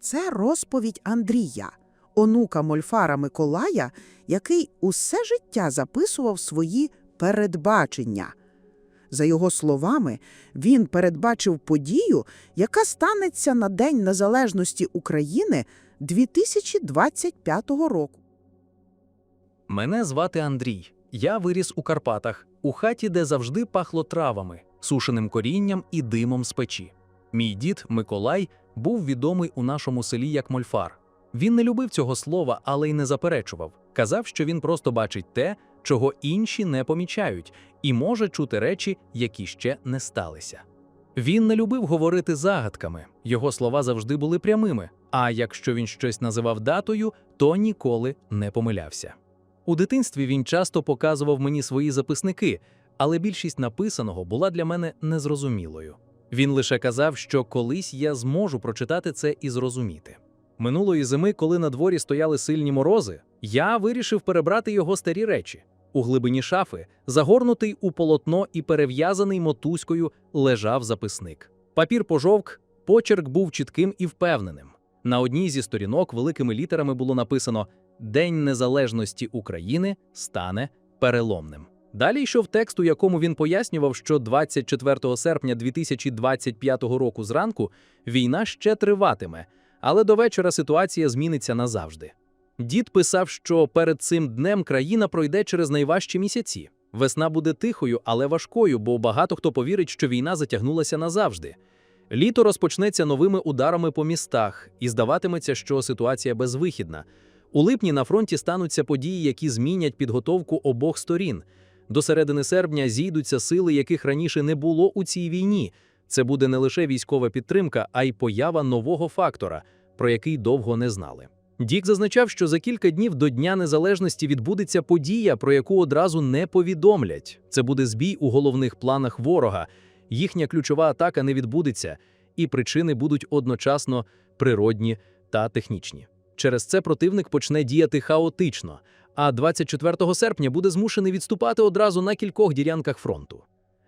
Це розповідь Андрія, онука Мольфара Миколая, який усе життя записував свої передбачення. За його словами, він передбачив подію, яка станеться на День Незалежності України 2025 року. Мене звати Андрій. Я виріс у Карпатах, у хаті, де завжди пахло травами, сушеним корінням і димом з печі. Мій дід Миколай був відомий у нашому селі як мольфар. Він не любив цього слова, але й не заперечував. Казав, що він просто бачить те, чого інші не помічають, і може чути речі, які ще не сталися. Він не любив говорити загадками, його слова завжди були прямими. А якщо він щось називав датою, то ніколи не помилявся. У дитинстві він часто показував мені свої записники, але більшість написаного була для мене незрозумілою. Він лише казав, що колись я зможу прочитати це і зрозуміти. Минулої зими, коли на дворі стояли сильні морози, я вирішив перебрати його старі речі. У глибині шафи, загорнутий у полотно і перев'язаний мотузькою, лежав записник. Папір пожовк, почерк був чітким і впевненим. На одній зі сторінок великими літерами було написано День Незалежності України стане переломним. Далі йшов текст, у якому він пояснював, що 24 серпня 2025 року зранку війна ще триватиме, але до вечора ситуація зміниться назавжди. Дід писав, що перед цим днем країна пройде через найважчі місяці. Весна буде тихою, але важкою, бо багато хто повірить, що війна затягнулася назавжди. Літо розпочнеться новими ударами по містах, і здаватиметься, що ситуація безвихідна. У липні на фронті стануться події, які змінять підготовку обох сторін. До середини серпня зійдуться сили, яких раніше не було у цій війні. Це буде не лише військова підтримка, а й поява нового фактора, про який довго не знали. Дік зазначав, що за кілька днів до Дня Незалежності відбудеться подія, про яку одразу не повідомлять. Це буде збій у головних планах ворога. Їхня ключова атака не відбудеться, і причини будуть одночасно природні та технічні. Через це противник почне діяти хаотично, а 24 серпня буде змушений відступати одразу на кількох ділянках фронту.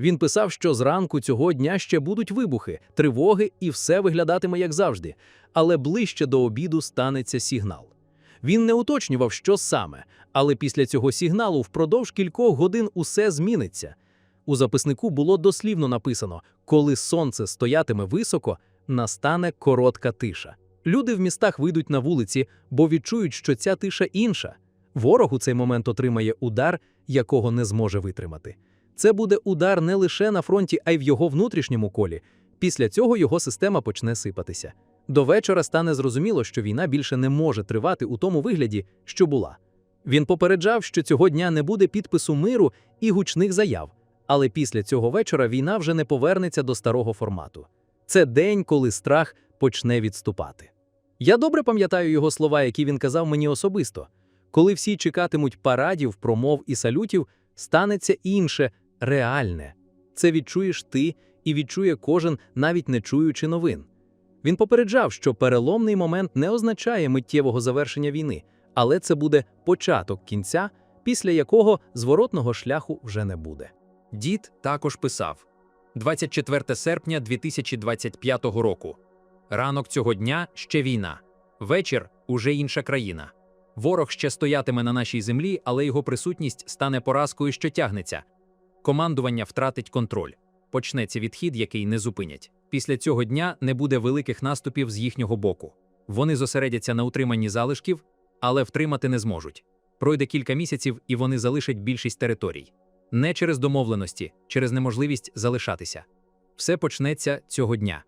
Він писав, що зранку цього дня ще будуть вибухи, тривоги, і все виглядатиме як завжди, але ближче до обіду станеться сигнал. Він не уточнював, що саме, але після цього сигналу впродовж кількох годин усе зміниться. У записнику було дослівно написано: коли сонце стоятиме високо, настане коротка тиша. Люди в містах вийдуть на вулиці, бо відчують, що ця тиша інша. Ворог у цей момент отримає удар, якого не зможе витримати. Це буде удар не лише на фронті, а й в його внутрішньому колі. Після цього його система почне сипатися. До вечора стане зрозуміло, що війна більше не може тривати у тому вигляді, що була. Він попереджав, що цього дня не буде підпису миру і гучних заяв, але після цього вечора війна вже не повернеться до старого формату. Це день, коли страх почне відступати. Я добре пам'ятаю його слова, які він казав мені особисто. Коли всі чекатимуть парадів, промов і салютів, станеться інше, реальне. Це відчуєш ти і відчує кожен, навіть не чуючи новин. Він попереджав, що переломний момент не означає миттєвого завершення війни, але це буде початок кінця, після якого зворотного шляху вже не буде. Дід також писав 24 серпня 2025 року. Ранок цього дня ще війна. Вечір уже інша країна. Ворог ще стоятиме на нашій землі, але його присутність стане поразкою, що тягнеться. Командування втратить контроль. Почнеться відхід, який не зупинять. Після цього дня не буде великих наступів з їхнього боку. Вони зосередяться на утриманні залишків, але втримати не зможуть. Пройде кілька місяців, і вони залишать більшість територій. Не через домовленості, через неможливість залишатися. Все почнеться цього дня.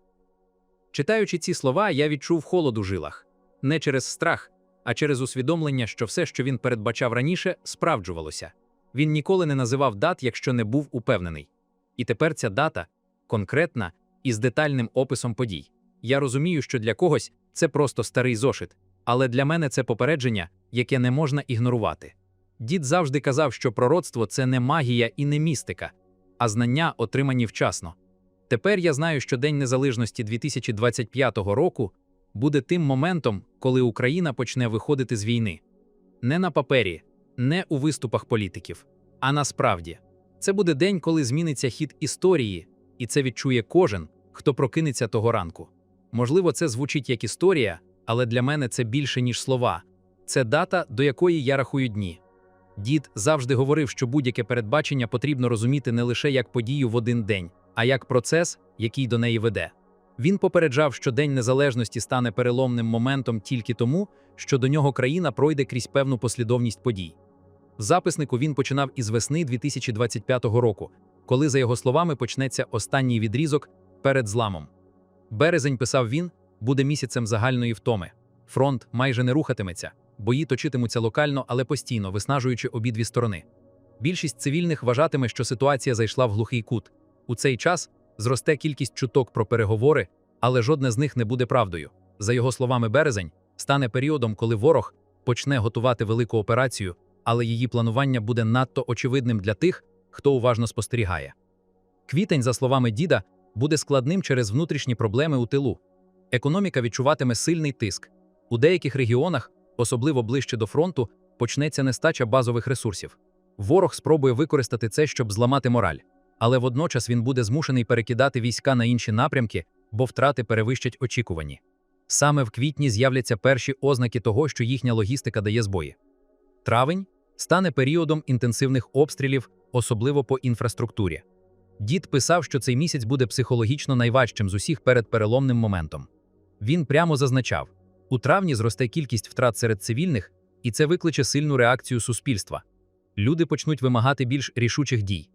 Читаючи ці слова, я відчув холод у жилах не через страх, а через усвідомлення, що все, що він передбачав раніше, справджувалося. Він ніколи не називав дат, якщо не був упевнений. І тепер ця дата конкретна і з детальним описом подій. Я розумію, що для когось це просто старий зошит, але для мене це попередження, яке не можна ігнорувати. Дід завжди казав, що пророцтво це не магія і не містика, а знання, отримані вчасно. Тепер я знаю, що День Незалежності 2025 року буде тим моментом, коли Україна почне виходити з війни. Не на папері, не у виступах політиків, а насправді. Це буде день, коли зміниться хід історії, і це відчує кожен, хто прокинеться того ранку. Можливо, це звучить як історія, але для мене це більше, ніж слова. Це дата, до якої я рахую дні. Дід завжди говорив, що будь-яке передбачення потрібно розуміти не лише як подію в один день, а як процес, який до неї веде. Він попереджав, що День Незалежності стане переломним моментом тільки тому, що до нього країна пройде крізь певну послідовність подій. В записнику він починав із весни 2025 року, коли, за його словами, почнеться останній відрізок перед зламом. Березень, писав він, буде місяцем загальної втоми. Фронт майже не рухатиметься, бої точитимуться локально, але постійно, виснажуючи обидві сторони. Більшість цивільних вважатиме, що ситуація зайшла в глухий кут. У цей час зросте кількість чуток про переговори, але жодне з них не буде правдою. За його словами, березень стане періодом, коли ворог почне готувати велику операцію, але її планування буде надто очевидним для тих, хто уважно спостерігає. Квітень, за словами діда, буде складним через внутрішні проблеми у тилу. Економіка відчуватиме сильний тиск. У деяких регіонах, особливо ближче до фронту, почнеться нестача базових ресурсів. Ворог спробує використати це, щоб зламати мораль, але водночас він буде змушений перекидати війська на інші напрямки, бо втрати перевищать очікувані. Саме в квітні з'являться перші ознаки того, що їхня логістика дає збої. Травень стане періодом інтенсивних обстрілів, особливо по інфраструктурі. Дід писав, що цей місяць буде психологічно найважчим з усіх перед переломним моментом. Він прямо зазначав: у травні зросте кількість втрат серед цивільних, і це викличе сильну реакцію суспільства. Люди почнуть вимагати більш рішучих дій.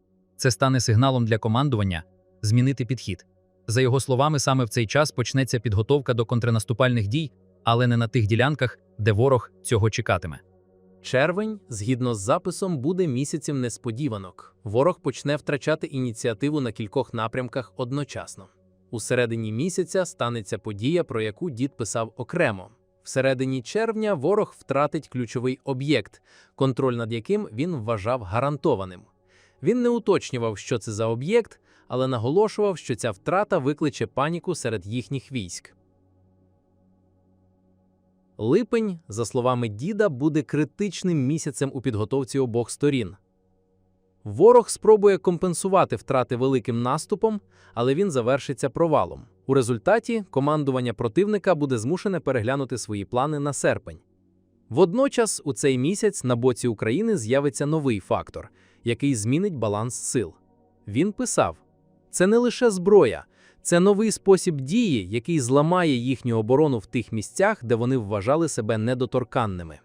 Це стане сигналом для командування змінити підхід. За його словами, саме в цей час почнеться підготовка до контрнаступальних дій, але не на тих ділянках, де ворог цього чекатиме. Червень, згідно з записом, буде місяцем несподіванок. Ворог почне втрачати ініціативу на кількох напрямках одночасно. У середині місяця станеться подія, про яку дід писав окремо. В середині червня ворог втратить ключовий об'єкт, контроль над яким він вважав гарантованим. Він не уточнював, що це за об'єкт, але наголошував, що ця втрата викличе паніку серед їхніх військ. Липень, за словами діда, буде критичним місяцем у підготовці обох сторін. Ворог спробує компенсувати втрати великим наступом, але він завершиться провалом. У результаті командування противника буде змушене переглянути свої плани на серпень. Водночас, у цей місяць на боці України з'явиться новий фактор, який змінить баланс сил. Він писав: це не лише зброя, це новий спосіб дії, який зламає їхню оборону в тих місцях, де вони вважали себе недоторканними.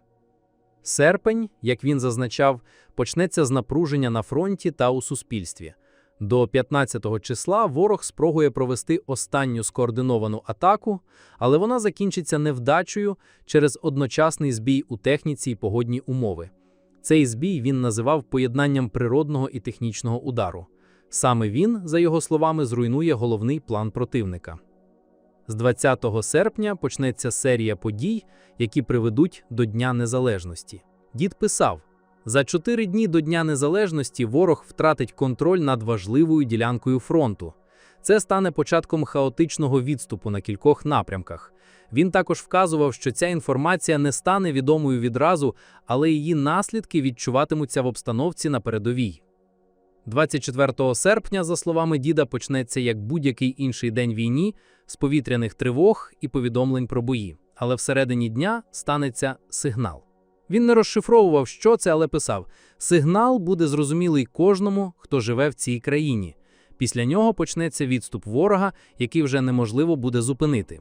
Серпень, як він зазначав, почнеться з напруження на фронті та у суспільстві. До 15-го числа ворог спробує провести останню скоординовану атаку, але вона закінчиться невдачею через одночасний збій у техніці і погодні умови. Цей збій він називав поєднанням природного і технічного удару. Саме він, за його словами, зруйнує головний план противника. З 20 серпня почнеться серія подій, які приведуть до Дня Незалежності. Дід писав: за чотири дні до Дня Незалежності ворог втратить контроль над важливою ділянкою фронту. Це стане початком хаотичного відступу на кількох напрямках. Він також вказував, що ця інформація не стане відомою відразу, але її наслідки відчуватимуться в обстановці на передовій. 24 серпня, за словами діда, почнеться як будь-який інший день війні з повітряних тривог і повідомлень про бої. Але всередині дня станеться сигнал. Він не розшифровував, що це, але писав: сигнал буде зрозумілий кожному, хто живе в цій країні. Після нього почнеться відступ ворога, який вже неможливо буде зупинити.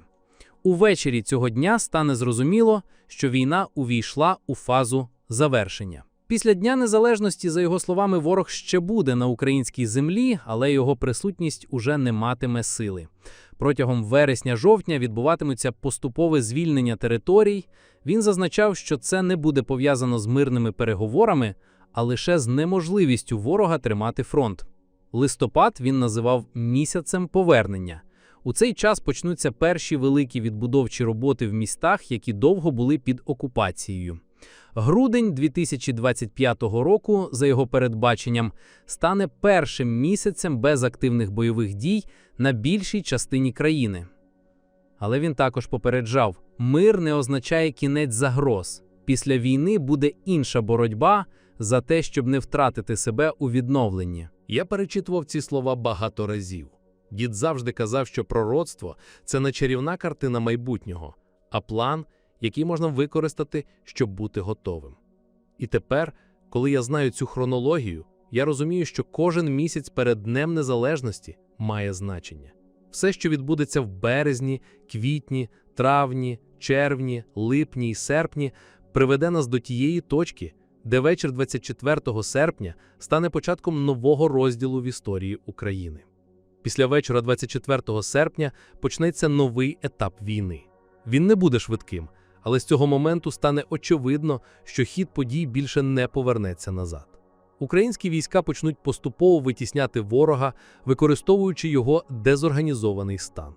Увечері цього дня стане зрозуміло, що війна увійшла у фазу завершення. Після Дня Незалежності, за його словами, ворог ще буде на українській землі, але його присутність уже не матиме сили. Протягом вересня-жовтня відбуватиметься поступове звільнення територій. Він зазначав, що це не буде пов'язано з мирними переговорами, а лише з неможливістю ворога тримати фронт. Листопад він називав місяцем повернення. У цей час почнуться перші великі відбудовчі роботи в містах, які довго були під окупацією. Грудень 2025 року, за його передбаченням, стане першим місяцем без активних бойових дій на більшій частині країни. Але він також попереджав: мир не означає кінець загроз. Після війни буде інша боротьба за те, щоб не втратити себе у відновленні. Я перечитував ці слова багато разів. Дід завжди казав, що пророцтво це не чарівна картина майбутнього, а план, який можна використати, щоб бути готовим. І тепер, коли я знаю цю хронологію, я розумію, що кожен місяць перед Днем Незалежності має значення. Все, що відбудеться в березні, квітні, травні, червні, липні і серпні, приведе нас до тієї точки, де вечір 24 серпня стане початком нового розділу в історії України. Після вечора 24 серпня почнеться новий етап війни. Він не буде швидким, але з цього моменту стане очевидно, що хід подій більше не повернеться назад. Українські війська почнуть поступово витісняти ворога, використовуючи його дезорганізований стан.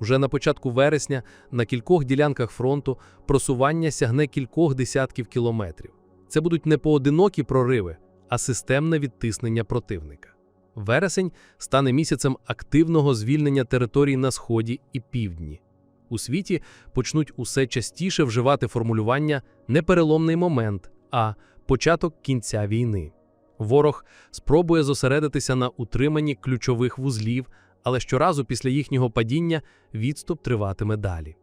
Уже на початку вересня на кількох ділянках фронту просування сягне кількох десятків кілометрів. Це будуть не поодинокі прориви, а системне відтиснення противника. Вересень стане місяцем активного звільнення територій на сході і півдні. У світі почнуть усе частіше вживати формулювання не переломний момент, а початок кінця війни. Ворог спробує зосередитися на утриманні ключових вузлів, але щоразу після їхнього падіння відступ триватиме далі.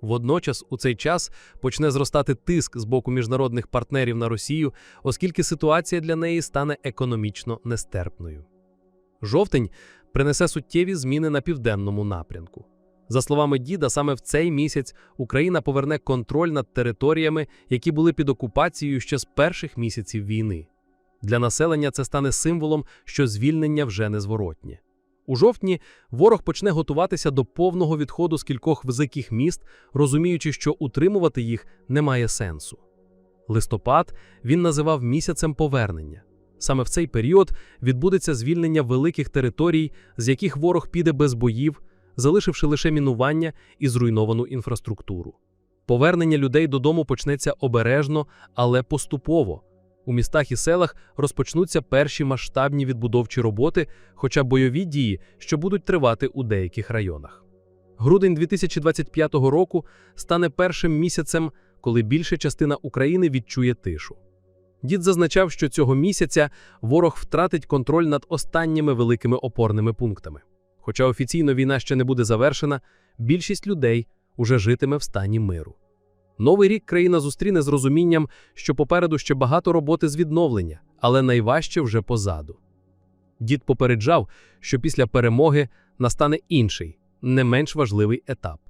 Водночас у цей час почне зростати тиск з боку міжнародних партнерів на Росію, оскільки ситуація для неї стане економічно нестерпною. Жовтень принесе суттєві зміни на південному напрямку. За словами діда, саме в цей місяць Україна поверне контроль над територіями, які були під окупацією ще з перших місяців війни. Для населення це стане символом, що звільнення вже незворотнє. У жовтні ворог почне готуватися до повного відходу з кількох великих міст, розуміючи, що утримувати їх немає сенсу. Листопад він називав місяцем повернення. Саме в цей період відбудеться звільнення великих територій, з яких ворог піде без боїв, залишивши лише мінування і зруйновану інфраструктуру. Повернення людей додому почнеться обережно, але поступово. У містах і селах розпочнуться перші масштабні відбудовчі роботи, хоча бойові дії, що будуть тривати у деяких районах. Грудень 2025 року стане першим місяцем, коли більша частина України відчує тишу. Дід зазначав, що цього місяця ворог втратить контроль над останніми великими опорними пунктами. Хоча офіційно війна ще не буде завершена, більшість людей уже житиме в стані миру. Новий рік країна зустріне з розумінням, що попереду ще багато роботи з відновлення, але найважче вже позаду. Дід попереджав, що після перемоги настане інший, не менш важливий етап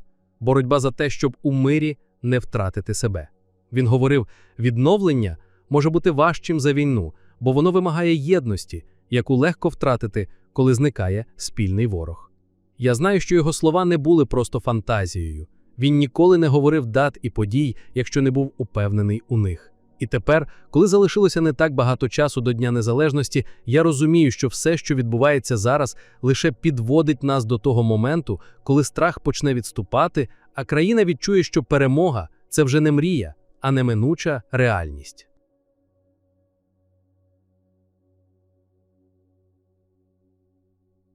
боротьба за те, щоб у мирі не втратити себе. Він говорив: відновлення може бути важчим за війну, бо воно вимагає єдності, яку легко втратити, коли зникає спільний ворог. Я знаю, що його слова не були просто фантазією. Він ніколи не говорив дат і подій, якщо не був упевнений у них. І тепер, коли залишилося не так багато часу до Дня Незалежності, я розумію, що все, що відбувається зараз, лише підводить нас до того моменту, коли страх почне відступати, а країна відчує, що перемога це вже не мрія, а неминуча реальність.